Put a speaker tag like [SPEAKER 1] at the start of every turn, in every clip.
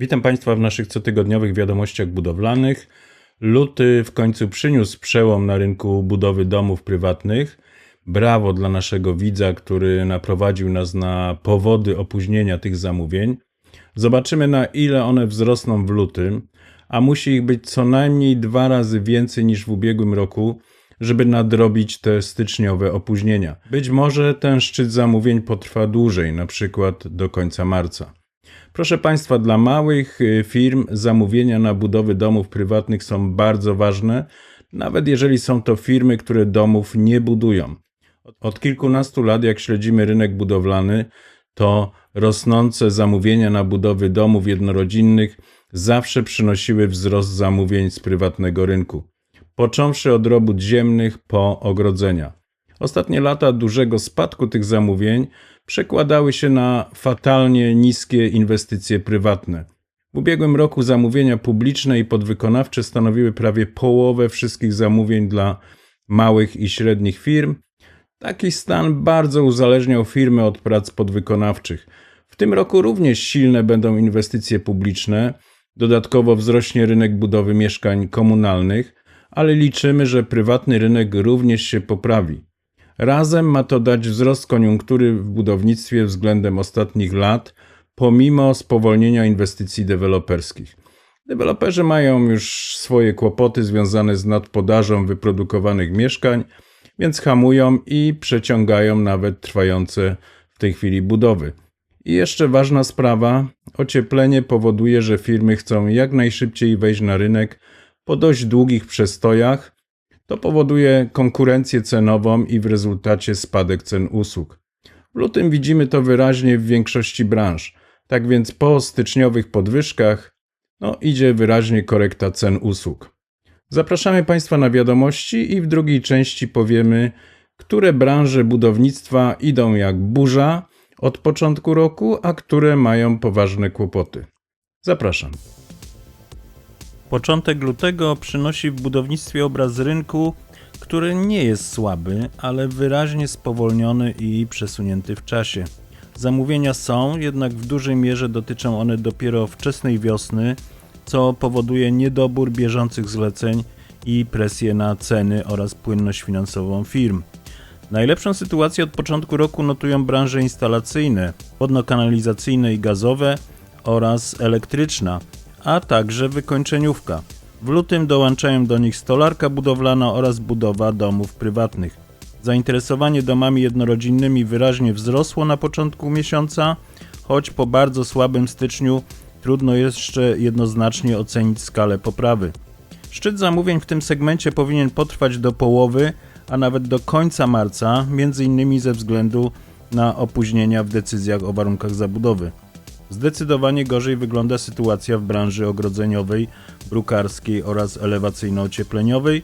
[SPEAKER 1] Witam Państwa w naszych cotygodniowych wiadomościach budowlanych. Luty w końcu przyniósł przełom na rynku budowy domów prywatnych. Brawo dla naszego widza, który naprowadził nas na powody opóźnienia tych zamówień. Zobaczymy, na ile one wzrosną w lutym, a musi ich być co najmniej dwa razy więcej niż w ubiegłym roku, żeby nadrobić te styczniowe opóźnienia. Być może ten szczyt zamówień potrwa dłużej, na przykład do końca marca. Proszę Państwa, dla małych y, firm zamówienia na budowy domów prywatnych są bardzo ważne, nawet jeżeli są to firmy, które domów nie budują. Od kilkunastu lat, jak śledzimy rynek budowlany, to rosnące zamówienia na budowy domów jednorodzinnych zawsze przynosiły wzrost zamówień z prywatnego rynku, począwszy od robót ziemnych po ogrodzenia. Ostatnie lata dużego spadku tych zamówień przekładały się na fatalnie niskie inwestycje prywatne. W ubiegłym roku zamówienia publiczne i podwykonawcze stanowiły prawie połowę wszystkich zamówień dla małych i średnich firm. Taki stan bardzo uzależniał firmy od prac podwykonawczych. W tym roku również silne będą inwestycje publiczne, dodatkowo wzrośnie rynek budowy mieszkań komunalnych, ale liczymy, że prywatny rynek również się poprawi. Razem ma to dać wzrost koniunktury w budownictwie względem ostatnich lat, pomimo spowolnienia inwestycji deweloperskich. Deweloperzy mają już swoje kłopoty związane z nadpodażą wyprodukowanych mieszkań, więc hamują i przeciągają nawet trwające w tej chwili budowy. I jeszcze ważna sprawa: ocieplenie powoduje, że firmy chcą jak najszybciej wejść na rynek po dość długich przestojach to powoduje konkurencję cenową i w rezultacie spadek cen usług. W lutym widzimy to wyraźnie w większości branż. Tak więc po styczniowych podwyżkach no, idzie wyraźnie korekta cen usług. Zapraszamy Państwa na wiadomości i w drugiej części powiemy, które branże budownictwa idą jak burza od początku roku, a które mają poważne kłopoty. Zapraszam. Początek lutego przynosi w budownictwie obraz rynku, który nie jest słaby, ale wyraźnie spowolniony i przesunięty w czasie. Zamówienia są, jednak w dużej mierze dotyczą one dopiero wczesnej wiosny, co powoduje niedobór bieżących zleceń i presję na ceny oraz płynność finansową firm. Najlepszą sytuację od początku roku notują branże instalacyjne, wodno-kanalizacyjne i gazowe oraz elektryczna, a także wykończeniówka. W lutym dołączają do nich stolarka budowlana oraz budowa domów prywatnych. Zainteresowanie domami jednorodzinnymi wyraźnie wzrosło na początku miesiąca, choć po bardzo słabym styczniu trudno jeszcze jednoznacznie ocenić skalę poprawy. Szczyt zamówień w tym segmencie powinien potrwać do połowy, a nawet do końca marca, m.in. ze względu na opóźnienia w decyzjach o warunkach zabudowy. Zdecydowanie gorzej wygląda sytuacja w branży ogrodzeniowej, brukarskiej oraz elewacyjno-ociepleniowej,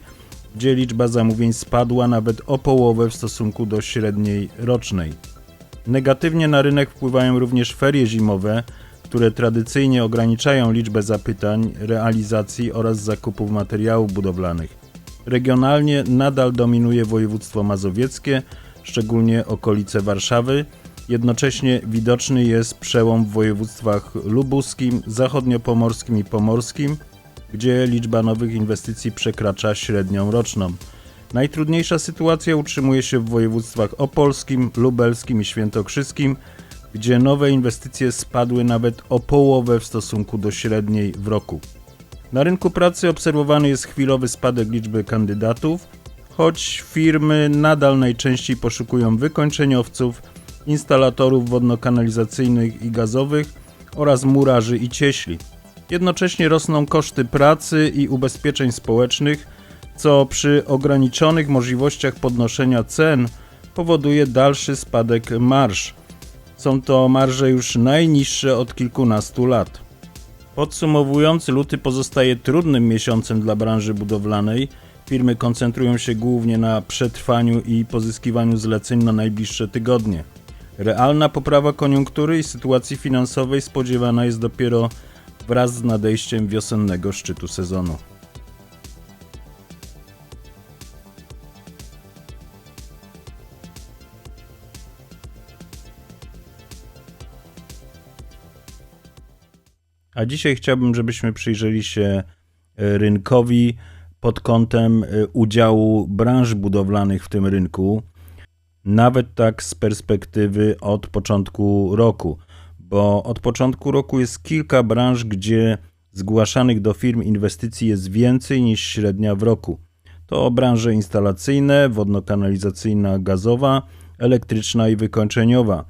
[SPEAKER 1] gdzie liczba zamówień spadła nawet o połowę w stosunku do średniej rocznej. Negatywnie na rynek wpływają również ferie zimowe, które tradycyjnie ograniczają liczbę zapytań, realizacji oraz zakupów materiałów budowlanych. Regionalnie nadal dominuje województwo mazowieckie, szczególnie okolice Warszawy, Jednocześnie widoczny jest przełom w województwach lubuskim, zachodniopomorskim i pomorskim, gdzie liczba nowych inwestycji przekracza średnią roczną. Najtrudniejsza sytuacja utrzymuje się w województwach opolskim, lubelskim i świętokrzyskim, gdzie nowe inwestycje spadły nawet o połowę w stosunku do średniej w roku. Na rynku pracy obserwowany jest chwilowy spadek liczby kandydatów, choć firmy nadal najczęściej poszukują wykończeniowców, instalatorów wodno-kanalizacyjnych i gazowych oraz murarzy i cieśli. Jednocześnie rosną koszty pracy i ubezpieczeń społecznych, co przy ograniczonych możliwościach podnoszenia cen powoduje dalszy spadek marsz. Są to marże już najniższe od kilkunastu lat. Podsumowując, luty pozostaje trudnym miesiącem dla branży budowlanej. Firmy koncentrują się głównie na przetrwaniu i pozyskiwaniu zleceń na najbliższe tygodnie. Realna poprawa koniunktury i sytuacji finansowej spodziewana jest dopiero wraz z nadejściem wiosennego szczytu sezonu. A dzisiaj chciałbym, żebyśmy przyjrzeli się e, rynkowi pod kątem e, udziału branż budowlanych w tym rynku, nawet tak z perspektywy od początku roku, bo od początku roku jest kilka branż, gdzie zgłaszanych do firm inwestycji jest więcej niż średnia w roku. To branże instalacyjne, wodno-kanalizacyjna, gazowa, elektryczna i wykończeniowa.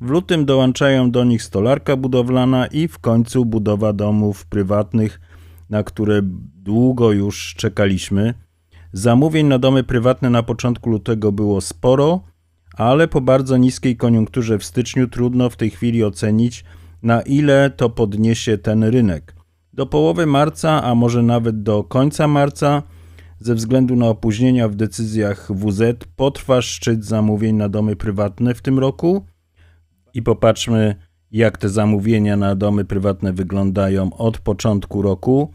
[SPEAKER 1] W lutym dołączają do nich stolarka budowlana i w końcu budowa domów prywatnych, na które długo już czekaliśmy. Zamówień na domy prywatne na początku lutego było sporo, ale po bardzo niskiej koniunkturze w styczniu trudno w tej chwili ocenić, na ile to podniesie ten rynek. Do połowy marca, a może nawet do końca marca, ze względu na opóźnienia w decyzjach WZ, potrwa szczyt zamówień na domy prywatne w tym roku. I popatrzmy, jak te zamówienia na domy prywatne wyglądają od początku roku.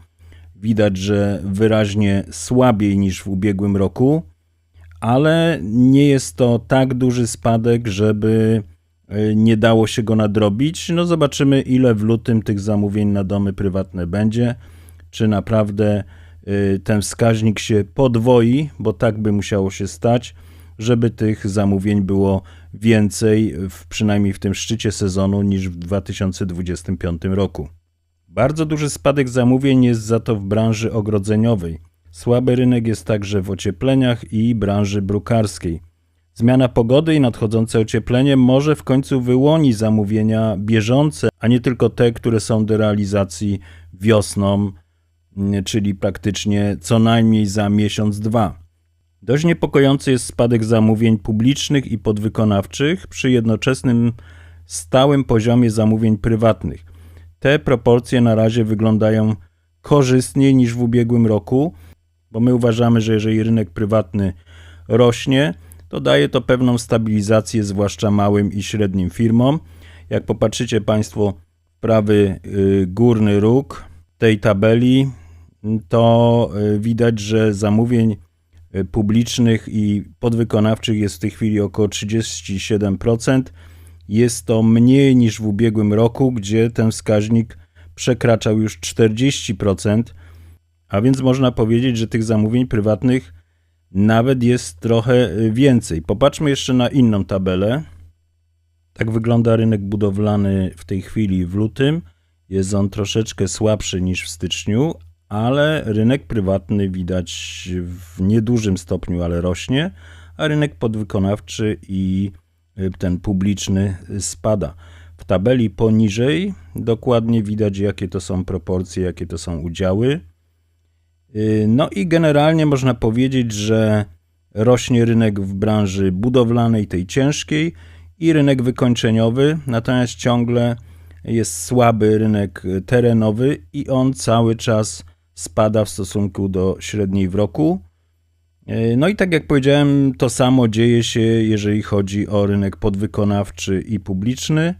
[SPEAKER 1] Widać, że wyraźnie słabiej niż w ubiegłym roku, ale nie jest to tak duży spadek, żeby e, nie dało się go nadrobić. No zobaczymy, ile w lutym tych zamówień na domy prywatne będzie. Czy naprawdę e, ten wskaźnik się podwoi, bo tak by musiało się stać, żeby tych zamówień było więcej, w, przynajmniej w tym szczycie sezonu, niż w 2025 roku. Bardzo duży spadek zamówień jest za to w branży ogrodzeniowej. Słaby rynek jest także w ociepleniach i branży brukarskiej. Zmiana pogody i nadchodzące ocieplenie może w końcu wyłoni zamówienia bieżące, a nie tylko te, które są do realizacji wiosną, czyli praktycznie co najmniej za miesiąc, dwa. Dość niepokojący jest spadek zamówień publicznych i podwykonawczych przy jednoczesnym stałym poziomie zamówień prywatnych. Te proporcje na razie wyglądają korzystniej niż w ubiegłym roku, bo my uważamy, że jeżeli rynek prywatny rośnie, to daje to pewną stabilizację, zwłaszcza małym i średnim firmom. Jak popatrzycie Państwo w prawy y, górny róg tej tabeli, to y, widać, że zamówień y, publicznych i podwykonawczych jest w tej chwili około 37%. Jest to mniej niż w ubiegłym roku, gdzie ten wskaźnik przekraczał już 40%. A więc można powiedzieć, że tych zamówień prywatnych nawet jest trochę y, więcej. Popatrzmy jeszcze na inną tabelę. Tak wygląda rynek budowlany w tej chwili w lutym. Jest on troszeczkę słabszy niż w styczniu, ale rynek prywatny widać w niedużym stopniu, ale rośnie, a rynek podwykonawczy i y, ten publiczny spada. W tabeli poniżej dokładnie widać, jakie to są proporcje, jakie to są udziały. Y, no i generalnie można powiedzieć, że rośnie rynek w branży budowlanej, tej ciężkiej, i rynek wykończeniowy, natomiast ciągle jest słaby rynek terenowy i on cały czas spada w stosunku do średniej w roku. Y, no i tak jak powiedziałem, to samo dzieje się, jeżeli chodzi o rynek podwykonawczy i publiczny.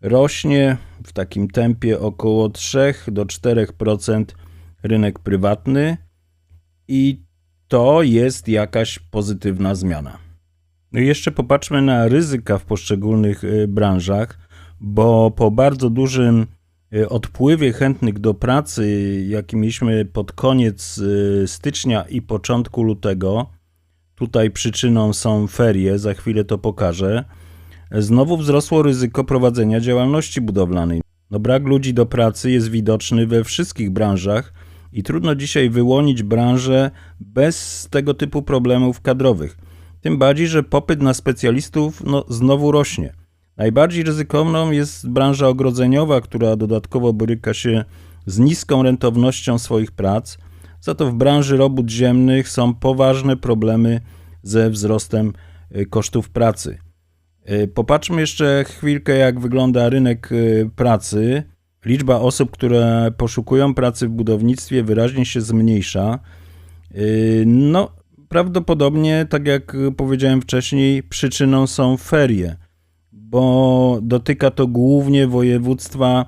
[SPEAKER 1] Rośnie w takim tempie około 3 do 4% rynek prywatny i to jest jakaś pozytywna zmiana. No i jeszcze popatrzmy na ryzyka w poszczególnych y, branżach, bo po bardzo dużym y, odpływie chętnych do pracy, jaki mieliśmy pod koniec y, stycznia i początku lutego, tutaj przyczyną są ferie, za chwilę to pokażę, znowu wzrosło ryzyko prowadzenia działalności budowlanej. No brak ludzi do pracy jest widoczny we wszystkich branżach, i trudno dzisiaj wyłonić branżę bez tego typu problemów kadrowych. Tym bardziej, że popyt na specjalistów no, znowu rośnie. Najbardziej ryzykowną jest branża ogrodzeniowa, która dodatkowo boryka się z niską rentownością swoich prac. Za to w branży robót ziemnych są poważne problemy ze wzrostem y, kosztów pracy. Y, popatrzmy jeszcze chwilkę, jak wygląda rynek y, pracy. Liczba osób, które poszukują pracy w budownictwie wyraźnie się zmniejsza. Yy, no, prawdopodobnie, tak jak powiedziałem wcześniej, przyczyną są ferie, bo dotyka to głównie województwa,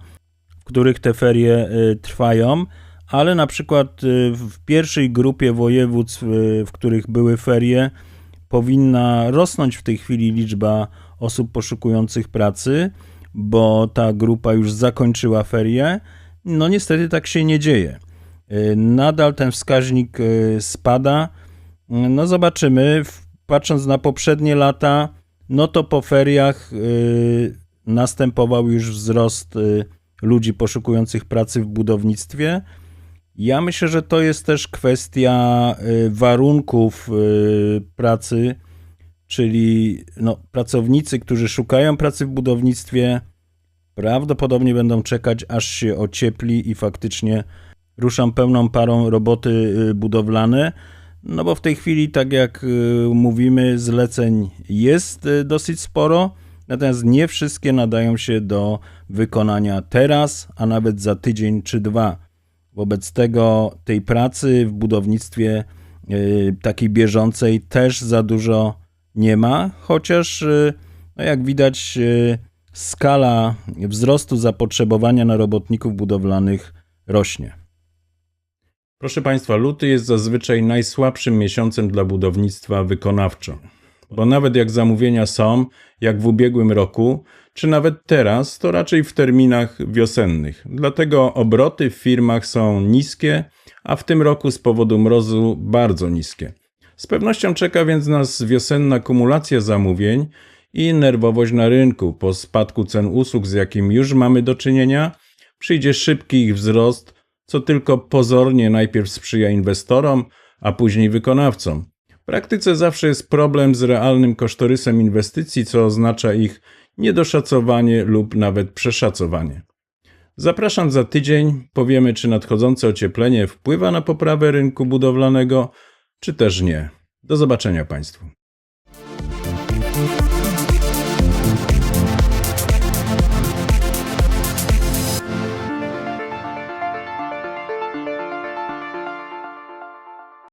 [SPEAKER 1] w których te ferie yy, trwają, ale na przykład yy, w pierwszej grupie województw, w których były ferie, powinna rosnąć w tej chwili liczba osób poszukujących pracy bo ta grupa już zakończyła ferie. No niestety tak się nie dzieje. Y, Nadal ten wskaźnik y, spada. No zobaczymy. Patrząc na poprzednie lata, no to po feriach y, następował już wzrost ludzi poszukujących pracy w budownictwie. Ja myślę, że to jest też kwestia warunków pracy, czyli no, pracownicy, którzy szukają pracy w budownictwie, prawdopodobnie będą czekać, aż się ociepli i faktycznie ruszą pełną parą roboty y, budowlane. No bo w tej chwili, tak jak y, mówimy, zleceń jest y, dosyć sporo, natomiast nie wszystkie nadają się do wykonania teraz, a nawet za tydzień czy dwa. Wobec tego tej pracy w budownictwie takiej bieżącej też za dużo nie ma, chociaż y, no jak widać y, skala wzrostu zapotrzebowania na robotników budowlanych rośnie. Proszę Państwa, luty jest zazwyczaj najsłabszym miesiącem dla budownictwa wykonawczo. Bo nawet jak zamówienia są, jak w ubiegłym roku, czy nawet teraz, to raczej w terminach wiosennych. Dlatego obroty w firmach są niskie, a w tym roku z powodu mrozu bardzo niskie. Z pewnością czeka więc nas wiosenna kumulacja zamówień i nerwowość na rynku. Po spadku cen usług, z jakim już mamy do czynienia, przyjdzie szybki ich wzrost, co tylko pozornie najpierw sprzyja inwestorom, a później wykonawcom. W praktyce zawsze jest problem z realnym kosztorysem inwestycji, co oznacza ich niedoszacowanie lub nawet przeszacowanie. Zapraszam za tydzień, powiemy czy nadchodzące ocieplenie wpływa na poprawę rynku budowlanego, czy też nie. Do zobaczenia Państwu.